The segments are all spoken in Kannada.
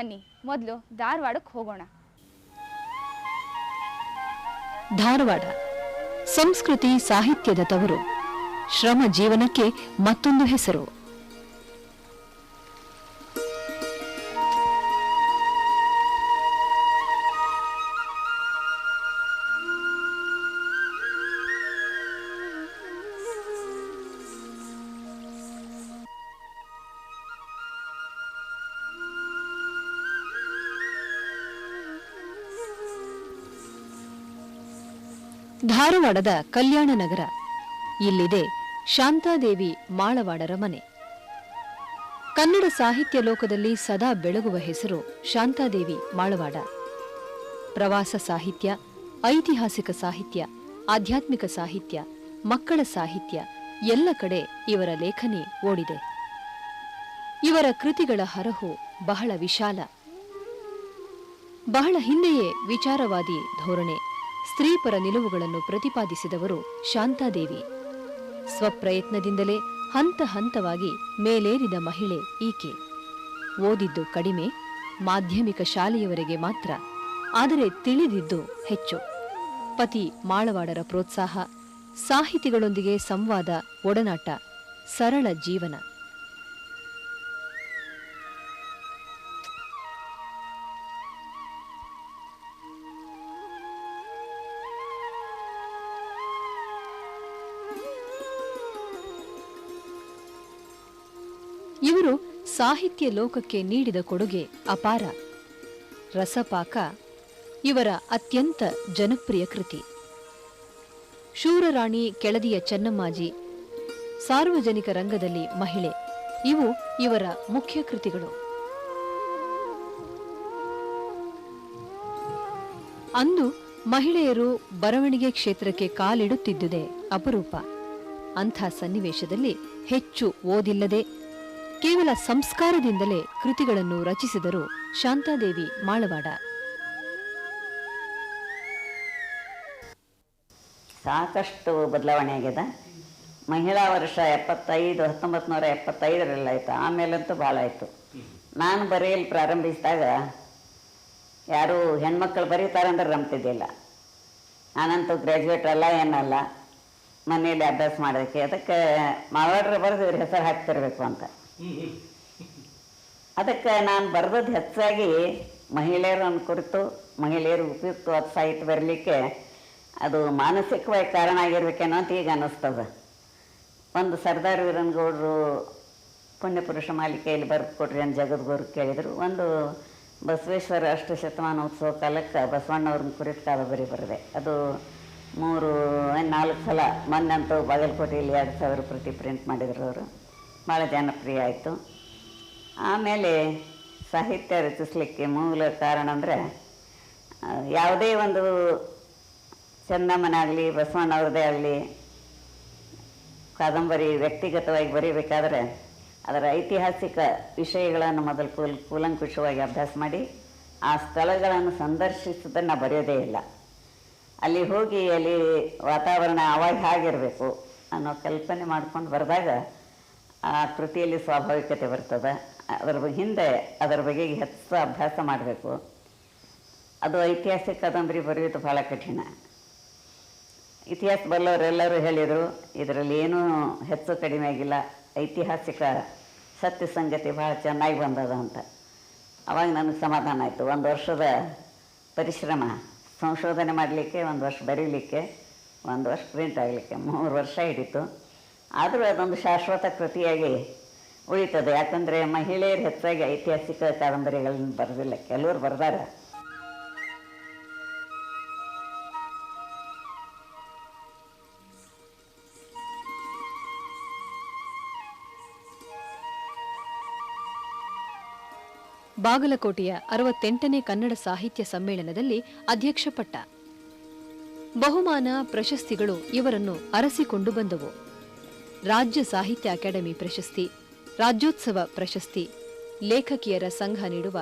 ಬನ್ನಿ ಮೊದಲು ಧಾರವಾಡಕ್ಕೆ ಹೋಗೋಣ. ಧಾರವಾಡ ಸಂಸ್ಕೃತಿ ಸಾಹಿತ್ಯದ ತವರು. ಶ್ರಮ ಜೀವನಕ್ಕೆ ಮತ್ತೊಂದು ಹೆಸರು. ಧಾರವಾಡದ ಕಲ್ಯಾಣ ನಗರ. ಇಲ್ಲಿದೆ ಶಾಂತಾದೇವಿ ಮಾಳವಾಡರ ಮನೆ. ಕನ್ನಡ ಸಾಹಿತ್ಯ ಲೋಕದಲ್ಲಿ ಸದಾ ಬೆಳಗುವ ಹೆಸರು ಶಾಂತಾದೇವಿ ಮಾಳವಾಡ. ಪ್ರವಾಸ ಸಾಹಿತ್ಯ, ಐತಿಹಾಸಿಕ ಸಾಹಿತ್ಯ, ಆಧ್ಯಾತ್ಮಿಕ ಸಾಹಿತ್ಯ, ಮಕ್ಕಳ ಸಾಹಿತ್ಯ ಎಲ್ಲ ಕಡೆ ಇವರ ಲೇಖನಿ ಓಡಿದೆ. ಇವರ ಕೃತಿಗಳ ಹರಹು ಬಹಳ ವಿಶಾಲ. ಬಹಳ ಹಿಂದೆಯೇ ವಿಚಾರವಾದಿ ಧೋರಣೆ. ಸ್ತ್ರೀಪರ ನಿಲುವುಗಳನ್ನು ಪ್ರತಿಪಾದಿಸಿದವರು ಶಾಂತಾದೇವಿ. ಸ್ವಪ್ರಯತ್ನದಿಂದಲೇ ಹಂತ ಹಂತವಾಗಿ ಮೇಲೇರಿದ ಮಹಿಳೆ ಈಕೆ. ಓದಿದ್ದು ಕಡಿಮೆ, ಮಾಧ್ಯಮಿಕ ಶಾಲೆಯವರೆಗೆ ಮಾತ್ರ, ಆದರೆ ತಿಳಿದಿದ್ದು ಹೆಚ್ಚು. ಪತಿ ಮಾಳವಾಡರ ಪ್ರೋತ್ಸಾಹ, ಸಾಹಿತಿಗಳೊಂದಿಗೆ ಸಂವಾದ, ಒಡನಾಟ, ಸರಳ ಜೀವನ. ಇವರು ಸಾಹಿತ್ಯ ಲೋಕಕ್ಕೆ ನೀಡಿದ ಕೊಡುಗೆ ಅಪಾರ. ರಸಪಾಕ, ಇವರ ಅತ್ಯಂತ ಜನಪ್ರಿಯ ಕೃತಿ. ಶೂರರಾಣಿ ಕೆಳದಿಯ ಚೆನ್ನಮ್ಮಾಜಿ, ಸಾರ್ವಜನಿಕ ರಂಗದಲ್ಲಿ ಮಹಿಳೆ, ಇವು ಇವರ ಮುಖ್ಯ ಕೃತಿಗಳು. ಅಂದು ಮಹಿಳೆಯರು ಬರವಣಿಗೆ ಕ್ಷೇತ್ರಕ್ಕೆ ಕಾಲಿಡುತ್ತಿದ್ದುದೇ ಅಪರೂಪ. ಅಂಥ ಸನ್ನಿವೇಶದಲ್ಲಿ ಹೆಚ್ಚು ಓದಿಲ್ಲದೆ ಕೇವಲ ಸಂಸ್ಕಾರದಿಂದಲೇ ಕೃತಿಗಳನ್ನು ರಚಿಸಿದರು ಶಾಂತಾದೇವಿ ಮಾಳವಾಡ. ಸಾಕಷ್ಟು ಬದಲಾವಣೆ ಆಗಿದೆ. ಮಹಿಳಾ ವರ್ಷ ಎಪ್ಪತ್ತೈದು ಹತ್ತೊಂಬತ್ತು ನೂರ ಎಪ್ಪತ್ತೈದರಲ್ಲಾಯ್ತು ಆಮೇಲಂತೂ ಭಾಳ ಆಯಿತು. ನಾನು ಬರೆಯಲು ಪ್ರಾರಂಭಿಸಿದಾಗ ಯಾರು ಹೆಣ್ಮಕ್ಳು ಬರೀತಾರಂದ್ರೆ ನಂಬ್ತಿದ್ದಿಲ್ಲ. ನಾನಂತೂ ಗ್ರ್ಯಾಜುಯೇಟ್ ಅಲ್ಲ, ಏನಲ್ಲ. ಮನೆಯಲ್ಲಿ ಅಭ್ಯಾಸ ಮಾಡೋದಕ್ಕೆ. ಅದಕ್ಕೆ ಮಾವಾಡ್ರೆ ಬರೆದು ಇವ್ರ ಹೆಸರು ಹಾಕ್ತಿರ್ಬೇಕು ಅಂತ. ಅದಕ್ಕೆ ನಾನು ಬರೆದದ್ದು ಹೆಚ್ಚಾಗಿ ಮಹಿಳೆಯರನ್ನು ಕುರಿತು, ಮಹಿಳೆಯರು ಉಪಯುಕ್ತವಾದ ಸಾಹಿತ್ಯ ಬರಲಿಕ್ಕೆ ಅದು ಮಾನಸಿಕವಾಗಿ ಕಾರಣ ಆಗಿರ್ಬೇಕೇನೋ ಅಂತ ಈಗ ಅನ್ನಿಸ್ತದೆ. ಒಂದು ಸರ್ದಾರ್ ವೀರನ್ಗೌಡರು ಪುಣ್ಯಪುರುಷ ಮಾಲಿಕೆಯಲ್ಲಿ ಬರೆದು ಕೊಡ್ರಿ ಅಂತ ಜಗದ್ಗುರು ಕೇಳಿದರು. ಒಂದು ಬಸವೇಶ್ವರ ಅಷ್ಟು ಶತಮಾನೋತ್ಸವ ಕಾಲಕ್ಕೆ ಬಸವಣ್ಣವ್ರನ್ನ ಕುರಿತು ಕಾದಂಬರಿ ಬರೆದೆ. ಅದು ಮೂರು, ನಾಲ್ಕು ಸಲ ಮೊನ್ನೆಂತೂ ಬಾಗಲಕೋಟೆಯಲ್ಲಿ ಎರಡು ಸಾವಿರ ಪ್ರತಿ ಪ್ರಿಂಟ್ ಮಾಡಿದ್ರು ಅವರು. ಭಾಳ ಜನಪ್ರಿಯ ಆಯಿತು. ಆಮೇಲೆ ಸಾಹಿತ್ಯ ರಚಿಸಲಿಕ್ಕೆ ಮೂಲ ಕಾರಣ ಅಂದರೆ ಯಾವುದೇ ಒಂದು ಚಂದಮ್ಮನಾಗಲಿ, ಬಸವಣ್ಣವ್ರದ್ದೇ ಆಗಲಿ, ಕಾದಂಬರಿ ವ್ಯಕ್ತಿಗತವಾಗಿ ಬರೀಬೇಕಾದ್ರೆ ಅದರ ಐತಿಹಾಸಿಕ ವಿಷಯಗಳನ್ನು ಮೊದಲು ಕೂಲ್, ಕೂಲಂಕುಷವಾಗಿ ಅಭ್ಯಾಸ ಮಾಡಿ, ಆ ಸ್ಥಳಗಳನ್ನು ಸಂದರ್ಶಿಸೋದನ್ನು ಬರೆಯೋದೇ ಇಲ್ಲ. ಅಲ್ಲಿ ಹೋಗಿ ಅಲ್ಲಿ ವಾತಾವರಣ ಅವಾಗ ಹಾಗಿರಬೇಕು ಅನ್ನೋ ಕಲ್ಪನೆ ಮಾಡ್ಕೊಂಡು ಬರೆದಾಗ ಆ ಕೃತಿಯಲ್ಲಿ ಸ್ವಾಭಾವಿಕತೆ ಬರ್ತದೆ. ಅದರ ಬಗ್ಗೆ ಹಿಂದೆ ಅದರ ಬಗ್ಗೆ ಹೆಚ್ಚು ಅಭ್ಯಾಸ ಮಾಡಬೇಕು. ಅದು ಐತಿಹಾಸಿಕ ಕಾದಂಬರಿ ಬರೆಯೋದು ಭಾಳ ಕಠಿಣ. ಇತಿಹಾಸ ಬಲ್ಲವರೆಲ್ಲರೂ ಹೇಳಿದರು, ಇದರಲ್ಲಿ ಏನೂ ಹೆಚ್ಚು ಕಡಿಮೆ ಆಗಿಲ್ಲ. ಐತಿಹಾಸಿಕ ಸತ್ಯ ಸಂಗತಿ ಭಾಳ ಚೆನ್ನಾಗಿ ಬಂದದ ಅಂತ. ಅವಾಗ ನನಗೆ ಸಮಾಧಾನ ಆಯಿತು. ಒಂದು ವರ್ಷದ ಪರಿಶ್ರಮ, ಸಂಶೋಧನೆ ಮಾಡಲಿಕ್ಕೆ, ಒಂದು ವರ್ಷ ಬರೀಲಿಕ್ಕೆ, ಒಂದು ವರ್ಷ ಪ್ರಿಂಟ್ ಆಗಲಿಕ್ಕೆ, ಮೂರು ವರ್ಷ ಹಿಡಿತು. ಆದರೂ ಅದೊಂದು ಶಾಶ್ವತ ಕೃತಿಯಾಗಿ ಉಳಿತದೆ. ಯಾಕಂದರೆ ಮಹಿಳೆಯರು ಹೆಚ್ಚಾಗಿ ಐತಿಹಾಸಿಕ ಕಾದಂಬರಿಗಳನ್ನು ಬರೆದಿಲ್ಲ. ಕೆಲವರು ಬರ್ದಾರ. ಬಾಗಲಕೋಟೆಯ ಅರವತ್ತೆಂಟನೇ ಕನ್ನಡ ಸಾಹಿತ್ಯ ಸಮ್ಮೇಳನದಲ್ಲಿ ಅಧ್ಯಕ್ಷ ಪಟ್ಟ. ಬಹುಮಾನ ಪ್ರಶಸ್ತಿಗಳು ಇವರನ್ನು ಅರಸಿಕೊಂಡು ಬಂದವು. ರಾಜ್ಯ ಸಾಹಿತ್ಯ ಅಕಾಡೆಮಿ ಪ್ರಶಸ್ತಿ, ರಾಜ್ಯೋತ್ಸವ ಪ್ರಶಸ್ತಿ, ಲೇಖಕಿಯರ ಸಂಘ ನೀಡುವ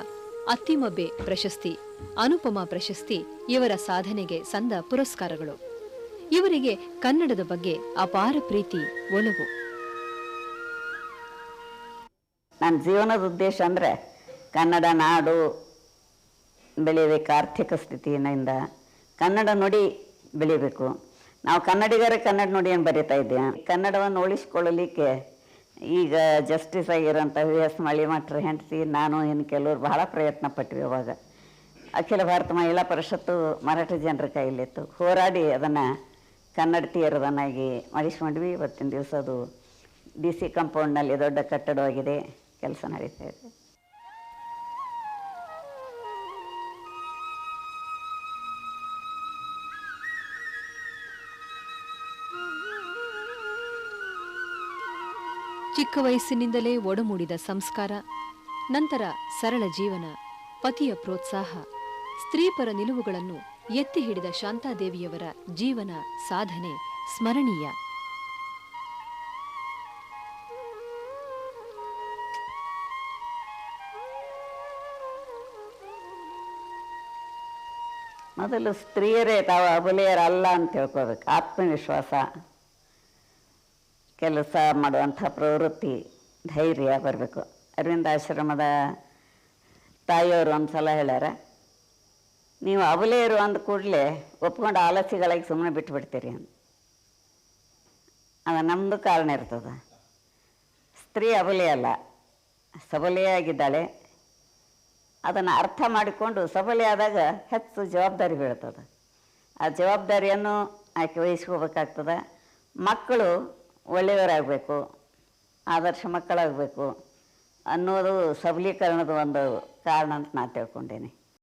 ಅತ್ತಿಮಬ್ಬೆ ಪ್ರಶಸ್ತಿ, ಅನುಪಮ ಪ್ರಶಸ್ತಿ ಇವರ ಸಾಧನೆಗೆ ಸಂದ ಪುರಸ್ಕಾರಗಳು. ಇವರಿಗೆ ಕನ್ನಡದ ಬಗ್ಗೆ ಅಪಾರ ಪ್ರೀತಿ, ಒಲವು. ನನ್ನ ಜೀವನದ ಉದ್ದೇಶ ಅಂದರೆ ಕನ್ನಡ ನಾಡು ಬೆಳಿಬೇಕು ಆರ್ಥಿಕ ಸ್ಥಿತಿಯಿಂದ. ಕನ್ನಡ ನುಡಿ ಬೆಳಿಬೇಕು ನಾವು ಕನ್ನಡಿಗರೇ ಕನ್ನಡ ನೋಡಿ ಏನು ಬರೀತಾ ಇದ್ದೇವೆ ಕನ್ನಡವನ್ನು ಉಳಿಸ್ಕೊಳ್ಳಲಿಕ್ಕೆ ಈಗ ಜಸ್ಟಿಸ್ ಆಗಿರೋಂಥ ವಿ ಎಸ್ ಮಳಿಮಠ್ರ ಹೆಂಡತಿ, ನಾನು, ಇನ್ನು ಕೆಲವರು ಬಹಳ ಪ್ರಯತ್ನ ಪಟ್ವಿ ಅವಾಗ. ಅಖಿಲ ಭಾರತ ಮಹಿಳಾ ಪರಿಷತ್ತು ಮರಾಠಿ ಜನರ ಕೈಯಲ್ಲಿತ್ತು. ಹೋರಾಡಿ ಅದನ್ನು ಕನ್ನಡತಿಯರದನ್ನಾಗಿ ಮಾಡಿಸ್ಕೊಂಡ್ವಿ. ಇವತ್ತಿನ ದಿವಸ ಅದು ಡಿ ಸಿ ಕಾಂಪೌಂಡ್ನಲ್ಲಿ ದೊಡ್ಡ ಕಟ್ಟಡವಾಗಿದೆ. ಕೆಲಸ ನಡೀತಾ ಇದೆ. ಚಿಕ್ಕ ವಯಸ್ಸಿನಿಂದಲೇ ಒಡಮೂಡಿದ ಸಂಸ್ಕಾರ, ನಂತರ ಸರಳ ಜೀವನ, ಪತಿಯ ಪ್ರೋತ್ಸಾಹ, ಸ್ತ್ರೀಪರ ನಿಲುವುಗಳನ್ನು ಎತ್ತಿ ಹಿಡಿದ ಶಾಂತಾದೇವಿಯವರ ಜೀವನ ಸಾಧನೆ ಸ್ಮರಣೀಯ. ಮೊದಲು ಸ್ತ್ರೀಯರೇ ತಾವು ಅಬಲೆಯರಲ್ಲ ಅಂತ ತಿಳ್ಕೋಬೇಕು. ಆತ್ಮವಿಶ್ವಾಸ. ಕೆಲಸ ಮಾಡುವಂಥ ಪ್ರವೃತ್ತಿ ಧೈರ್ಯ ಬರಬೇಕು. ಅರವಿಂದ ಆಶ್ರಮದ ತಾಯಿಯವರು ಒಂದು ಸಲ ಹೇಳ್ಯಾರ, ನೀವು ಅವಲೇರು ಅಂದ ಕೂಡಲೇ ಒಪ್ಕೊಂಡು ಆಲಸಿಗಳಾಗಿ ಸುಮ್ಮನೆ ಬಿಟ್ಬಿಡ್ತೀರಿ ಅಂತ ಅದು ನಮ್ಮದು ಕಾರಣ ಇರ್ತದೆ. ಸ್ತ್ರೀ ಅಬಲೆ ಅಲ್ಲ ಸಬಲೆಯಾಗಿದ್ದಾಳೆ ಅದನ್ನು ಅರ್ಥ ಮಾಡಿಕೊಂಡು ಸಬಲೆ ಆದಾಗ ಹೆಚ್ಚು ಜವಾಬ್ದಾರಿ ಬೀಳ್ತದೆ. ಆ ಜವಾಬ್ದಾರಿಯನ್ನು ಆಕೆ ವಹಿಸ್ಕೋಬೇಕಾಗ್ತದೆ. ಮಕ್ಕಳು ಒಳ್ಳೆಯವರಾಗಬೇಕು ಆದರ್ಶ ಮಕ್ಕಳಾಗಬೇಕು ಅನ್ನೋದು ಸಬಲೀಕರಣದ ಒಂದು ಕಾರಣ ಅಂತ ನಾನು ತಿಳ್ಕೊಂಡೇನೆ.